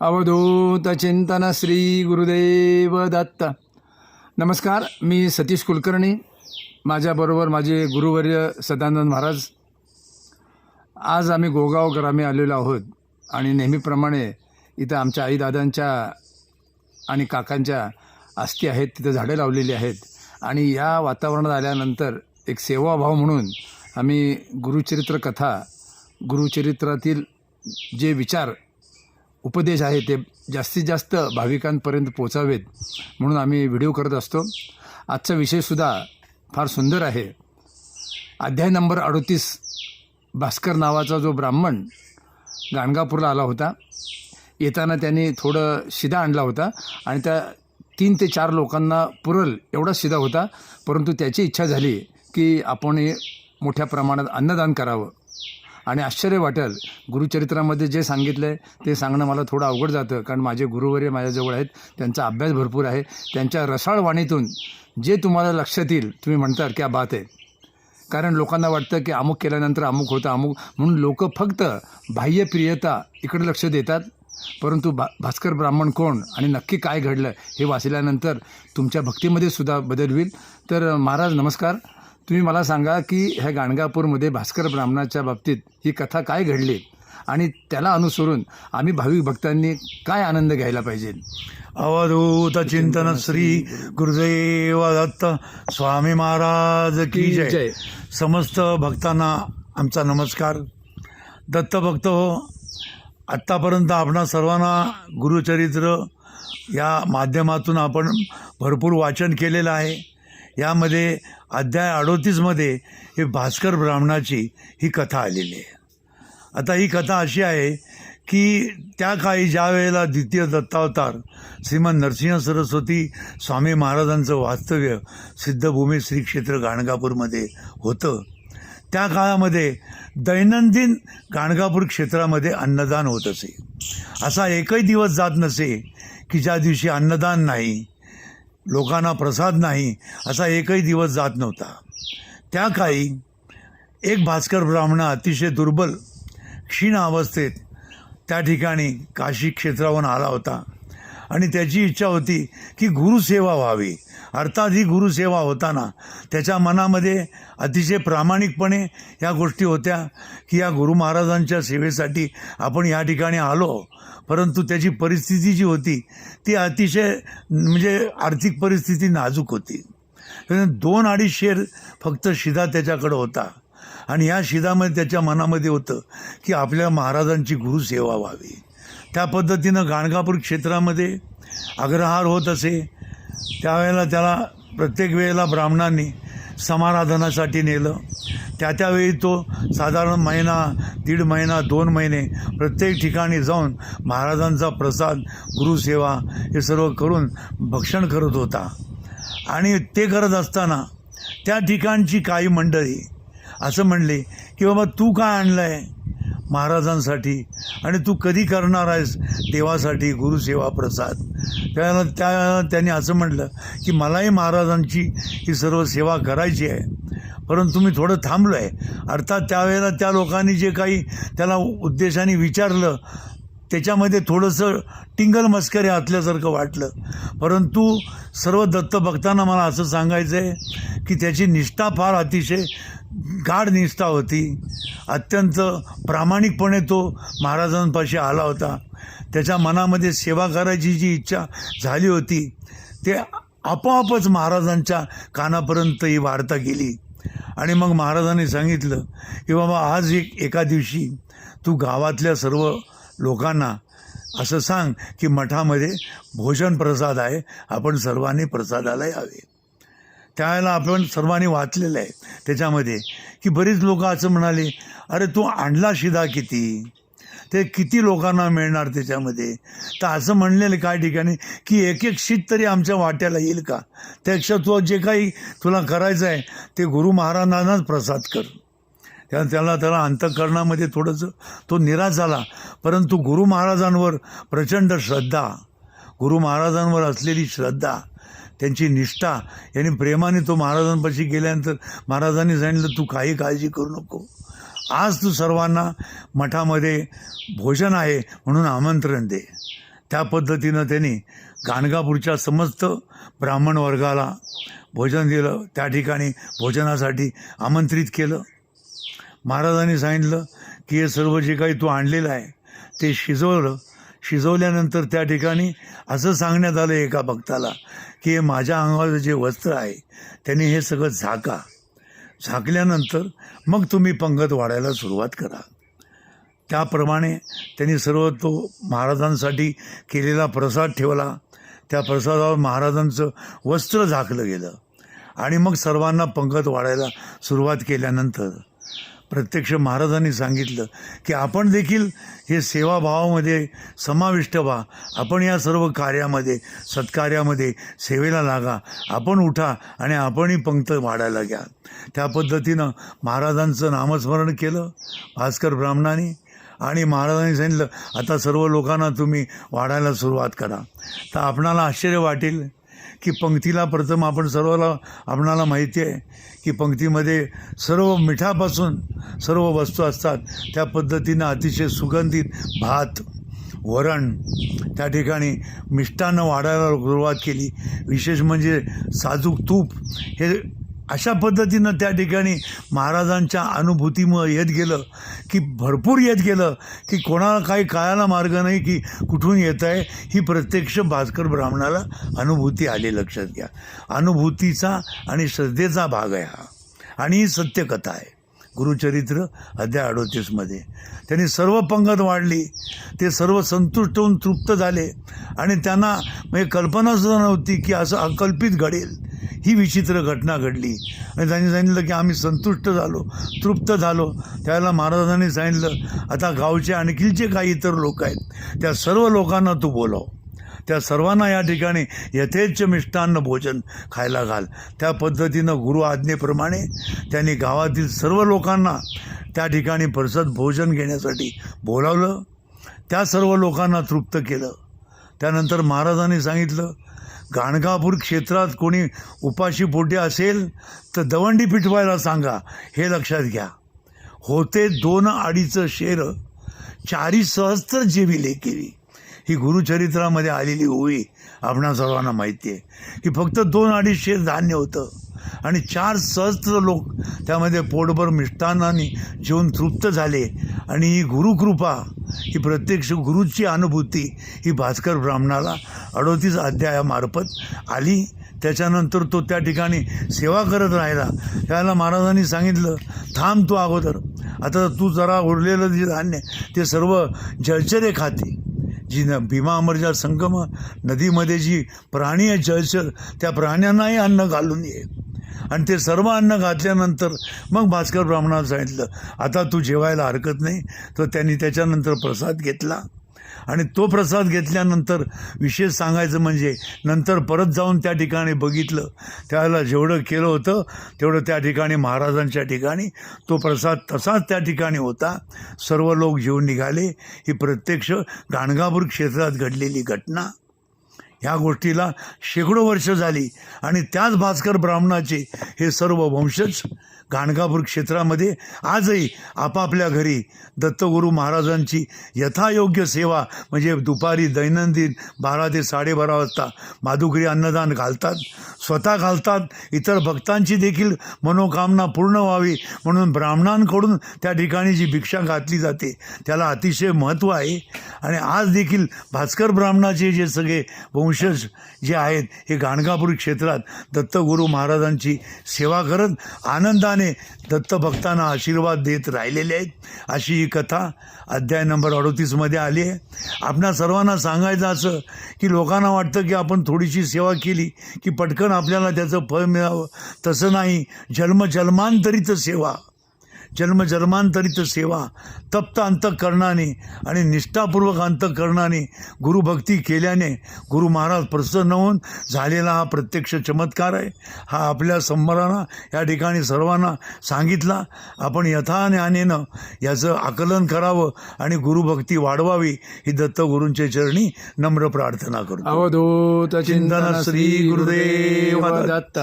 अवधूत चिंतन श्री गुरुदेव दत्त नमस्कार मी सतीश कुलकर्णी माझ्याबरोबर माझे गुरुवर्य सदानंद महाराज. आज आम्ही गोगाव ग्रामे आलेलो आहोत आणि नेहमीप्रमाणे इथं आमच्या आईदादांच्या आणि काकांच्या अस्थी आहेत तिथं झाडं लावलेली आहेत. आणि या वातावरणात आल्यानंतर एक सेवाभाव म्हणून आम्ही गुरुचरित्र कथा गुरुचरित्रातील जे विचार उपदेश आहे ते जास्तीत जास्त भाविकांपर्यंत पोचावेत म्हणून आम्ही व्हिडिओ करत असतो. आजचा विषयसुद्धा फार सुंदर आहे. अध्याय नंबर अडोतीस भास्कर नावाचा जो ब्राह्मण गाणगापूरला आला होता येताना त्यांनी थोडं शिदा आणला होता आणि त्या तीन ते चार लोकांना पुरल एवढा शिदा होता परंतु त्याची इच्छा झाली की आपण मोठ्या प्रमाणात अन्नदान करावं. आणि आश्चर्य वाटेल. गुरुचरित्रामध्ये जे सांगितलं आहे ते सांगणं मला थोडं अवघड जातं. कारण माझे गुरुवर्य माझ्याजवळ आहेत. त्यांचा अभ्यास भरपूर आहे. त्यांच्या रसाळ वाणीतून जे तुम्हाला लक्षात येईल तुम्ही म्हणतात क्या बात आहे. कारण लोकांना वाटतं की अमुक केल्यानंतर अमुक होतं अमुक. म्हणून लोक फक्त बाह्यप्रियता इकडे लक्ष देतात. परंतु भा भास्कर ब्राह्मण कोण आणि नक्की काय घडलं हे वाचल्यानंतर तुमच्या भक्तीमध्ये सुद्धा बदल होईल. तर महाराज नमस्कार. तुम्ही मला सांगा की ह्या गाणगापूरमध्ये भास्कर ब्राह्मणाच्या बाबतीत ही कथा काय घडली? आणि त्याला अनुसरून आम्ही भाविक भक्तांनी काय आनंद घ्यायला पाहिजे? अवधूत चिंतन श्री गुरुदेव दत्त स्वामी महाराज की जय. समस्त भक्तांना आमचा नमस्कार. दत्त भक्त हो आत्तापर्यंत आपणा सर्वांना गुरुचरित्र या माध्यमातून आपण भरपूर वाचन केलेलं आहे. यामध्ये अध्याय अडोतीसमध्ये हे भास्कर ब्राह्मणाची ही कथा आलेली आहे. आता ही कथा अशी आहे की त्या काळी ज्या वेळेला द्वितीय दत्तावतार श्रीमंत नरसिंह सरस्वती स्वामी महाराजांचं वास्तव्य सिद्धभूमी श्री क्षेत्र गाणगापूरमध्ये होतं त्या काळामध्ये दैनंदिन गाणगापूर क्षेत्रामध्ये अन्नदान होत असे. असा एकही दिवस जात नसे की ज्या दिवशी अन्नदान नाही लोकांना प्रसाद नाही असा एकही दिवस जात नव्हता. त्या काळी एक भास्कर ब्राह्मण अतिशय दुर्बल क्षीण अवस्थेत त्या ठिकाणी काशी क्षेत्रावरून आला होता. आणि त्याची इच्छा होती की गुरुसेवा व्हावी. अर्थात ही गुरुसेवा होताना त्याच्या मनामध्ये अतिशय प्रामाणिकपणे या गोष्टी होत्या की या गुरु महाराजांच्या सेवेसाठी आपण या ठिकाणी आलो. परंतु त्याची परिस्थिती जी होती ती अतिशय म्हणजे आर्थिक परिस्थिती नाजूक होती. दोन अडीच शेर फक्त शिदा त्याच्याकडं होता. आणि या शिदामध्ये त्याच्या मनामध्ये होतं की आपल्या महाराजांची गुरुसेवा व्हावी. त्या पद्धतीनं गाणगापूर क्षेत्रामध्ये अग्रहार होत असे. त्यावेळेला त्याला प्रत्येक वेळेला ब्राह्मणांनी समाराधनासाठी नेलं. त्या त्यावेळी तो साधारण महिना दीड महिना दोन महिने प्रत्येक ठिकाणी जाऊन महाराजांचा प्रसाद गुरुसेवा हे सर्व करून भक्षण करत होता. आणि ते करत असताना त्या ठिकाणची काही मंडळी असं म्हणले की बाबा तू काय आणलं आहे महाराजांसाठी. आणि तू कधी करणार आहेस? देवासाठी गुरुसेवा प्रसाद. त्यावेळेला त्या त्यांनी असं म्हटलं की मलाही महाराजांची ही सर्व सेवा करायची आहे. परंतु मी थोडं थांबलो आहे अर्थात त्यावेळेला त्या लोकांनी जे काही त्याला उद्देशाने विचारलं त्याच्यामध्ये थोडंसं टिंगल मस्करी असल्यासारखं वाटलं. परंतु सर्व दत्तभक्तांना मला असं सांगायचं आहे की त्याची निष्ठा फार अतिशय गाढ निष्ठा होती. अत्यंत प्रामाणिकपणे तो महाराजांपाशी आला होता. त्याच्या मनामध्ये सेवा करायची जी इच्छा झाली होती ते आपोआपच महाराजांच्या कानापर्यंत ही वार्ता गेली. आणि मग महाराजांनी सांगितलं की बाबा आज एक एका दिवशी तू गावातल्या सर्व लोकांना असं सांग की मठामध्ये भोजन प्रसाद आहे. आपण सर्वांनी प्रसादाला यावे. त्यावेळेला आपण सर्वांनी वाचलेलं आहे त्याच्यामध्ये की बरीच लोक असं म्हणाले अरे तू आणला शिदा किती? ते किती लोकांना मिळणार त्याच्यामध्ये? तर असं म्हणलेलं काय ठिकाणी की एक एक शीत तरी आमच्या वाट्याला येईल का? त्यापेक्षा तो जे काही तुला करायचं आहे ते गुरु महाराजांनाच प्रसाद कर. त्या त्याला त्याला अंतकरणामध्ये थोडंसं तो निराश झाला. परंतु गुरु महाराजांवर प्रचंड श्रद्धा गुरु महाराजांवर असलेली श्रद्धा त्यांची निष्ठा यांनी प्रेमाने तो महाराजांपाशी गेल्यानंतर महाराजांनी सांगितलं तू काही काळजी करू नको. आज तू सर्वांना मठामध्ये भोजन आहे म्हणून आमंत्रण दे. त्या पद्धतीनं त्यांनी गाणगापूरच्या समस्त ब्राह्मण वर्गाला भोजन दिलं. त्या ठिकाणी भोजनासाठी आमंत्रित केलं. महाराजांनी सांगितलं की हे सर्व जे काही तू आणलेलं आहे ते शिजवलं. शिजवल्यानंतर त्या ठिकाणी असं सांगण्यात आलं एका भक्ताला की हे माझ्या अंगावर जे वस्त्र आहे त्याने हे सगळं झाका. झाकल्यानंतर मग तुम्ही पंगत वाढायला सुरुवात करा. त्याप्रमाणे त्यांनी सर्व तो महाराजांसाठी केलेला प्रसाद ठेवला. त्या प्रसादावर महाराजांचं वस्त्र झाकलं गेलं. आणि मग सर्वांना पंगत वाढायला सुरुवात केल्यानंतर प्रत्यक्ष महाराजांनी सांगितलं की आपण देखील हे सेवाभावामध्ये समाविष्ट व्हा. आपण या सर्व कार्यामध्ये सत्कार्यामध्ये सेवेला लागा. आपण उठा आणि आपणही पंक्त वाढायला घ्या. त्या पद्धतीनं महाराजांचं नामस्मरण केलं भास्कर ब्राह्मणाने. आणि महाराजांनी सांगितलं आता सर्व लोकांना तुम्ही वाढायला सुरुवात करा. तर आपणाला आश्चर्य वाटेल की पंक्तीला प्रथम आपण सर्वाला आपणाला माहिती आहे की पंक्तीमध्ये सर्व मिठापासून सर्व वस्तू असतात. त्या पद्धतीनं अतिशय सुगंधित भात वरण त्या ठिकाणी मिष्टानं वाढायला सुरुवात केली. विशेष म्हणजे साजूक तूप हे अशा पद्धतीनं त्या ठिकाणी महाराजांच्या अनुभूतीमुळं येत गेलं की भरपूर येत गेलं की कोणाला काही कळायला मार्ग नाही की कुठून येत आहे ही प्रत्यक्ष भास्कर ब्राह्मणाला अनुभूती आली लक्षात घ्या. अनुभूतीचा आणि श्रद्धेचा भाग आहे हा. आणि ही सत्यकथा आहे. गुरुचरित्र अध्याय अडोतीसमध्ये. त्यांनी सर्व पंगत वाढली ते सर्व संतुष्ट होऊन तृप्त झाले आणि त्यांना म्हणजे कल्पनासुद्धा नव्हती की असं अकल्पित घडेल. ही विचित्र घटना घडली. आणि त्यांनी सांगितलं की आम्ही संतुष्ट झालो तृप्त झालो. त्यावेळेला महाराजांनी सांगितलं आता गावचे आणखी जे काही इतर लोक आहेत त्या सर्व लोकांना तू बोलाव. त्या सर्वांना या ठिकाणी यथेच्छ मिष्टान्न भोजन खायला घाल. त्या पद्धतीनं गुरु आज्ञेप्रमाणे त्यांनी गावातील सर्व लोकांना त्या ठिकाणी परसद भोजन घेण्यासाठी बोलावलं. त्या सर्व लोकांना तृप्त केलं. त्यानंतर महाराजांनी सांगितलं गाणगापूर क्षेत्रात कोणी उपाशी पोटी असेल तर दवंडी पिटवायला सांगा हे लक्षात घ्या. होते दोन आडीचं शेर चारी सहस्त्र जेविले केली ही गुरुचरित्रामध्ये आलेली होई आपणा सर्वांना माहिती आहे की फक्त दोन अडीच शेर धान्य होतं. आणि चार सहस्त्र लोक त्यामध्ये पोटभर मिष्टानाने जेवून तृप्त झाले. आणि ही गुरुकृपा ही प्रत्यक्ष गुरुची अनुभूती ही भास्कर ब्राह्मणाला अडोतीस अध्यायामार्फत आली. त्याच्यानंतर तो त्या ठिकाणी सेवा करत राहिला. त्याला महाराजांनी सांगितलं थांब तू अगोदर. आता तू जरा उरलेलं जे धान्य ते सर्व जलचरे खाते. जी न भीमा अमरजा संगम नदीमध्ये जी प्राणी आहे जलचर त्या प्राण्यांनाही अन्न घालून ये. आणि ते सर्व अन्न घातल्यानंतर मग भास्कर ब्राह्मणाला सांगितलं आता तू जेवायला हरकत नाही. तर त्यांनी त्याच्यानंतर प्रसाद घेतला. आणि तो प्रसाद घेतल्यानंतर विशेष सांगायचं म्हणजे नंतर परत जाऊन त्या ठिकाणी बघितलं. त्यावेळेला जेवढं केलं होतं तेवढं त्या ठिकाणी महाराजांच्या ठिकाणी तो प्रसाद तसाच त्या ठिकाणी होता. सर्व लोक जेवून निघाले. ही प्रत्यक्ष गाणगापूर क्षेत्रात घडलेली घटना. ह्या गोष्टीला शेकडो वर्ष झाली. आणि त्याच भास्कर ब्राह्मणाचे हे सर्व वंशज गाणगापूर क्षेत्रामध्ये आजही आपापल्या घरी दत्तगुरू महाराजांची यथायोग्य सेवा म्हणजे दुपारी दैनंदिन बारा ते साडेबारा वाजता माधुकरी अन्नदान घालतात स्वतः घालतात. इतर भक्तांची देखील मनोकामना पूर्ण व्हावी म्हणून ब्राह्मणांकडून त्या ठिकाणी जी भिक्षा घातली जाते त्याला अतिशय महत्त्व आहे. आणि आज देखील भास्कर ब्राह्मणाचे जे सगळे वंशज जे आहेत हे गाणगापूर क्षेत्रात दत्तगुरू महाराजांची सेवा करत आनंदाने दत्तभक्तांना आशीर्वाद देत राहिलेले आहेत. अशी ही कथा अध्याय नंबर अडोतीसमध्ये आली आहे. आपणा सर्वांना सांगायचं असं की लोकांना वाटतं की आपण थोडीशी सेवा केली की पटकन आपल्याला त्याचं फळ मिळावं. तसं नाही. जन्मजन्मांतरीचं सेवा. जन्मजन्मांतरित सेवा तप्त अंतकरणाने आणि निष्ठापूर्वक अंतकरणाने गुरुभक्ती केल्याने गुरु महाराज प्रसन्न होऊन झालेला हा प्रत्यक्ष चमत्कार आहे. हा आपल्या संबरांना या ठिकाणी सर्वांना सांगितला. आपण यथाज्ञानेनं याचं आकलन करावं आणि गुरुभक्ती वाढवावी ही दत्तगुरूंच्या चरणी नम्र प्रार्थना करतो. अवधूत चिंतन श्री गुरुदेव दत्त.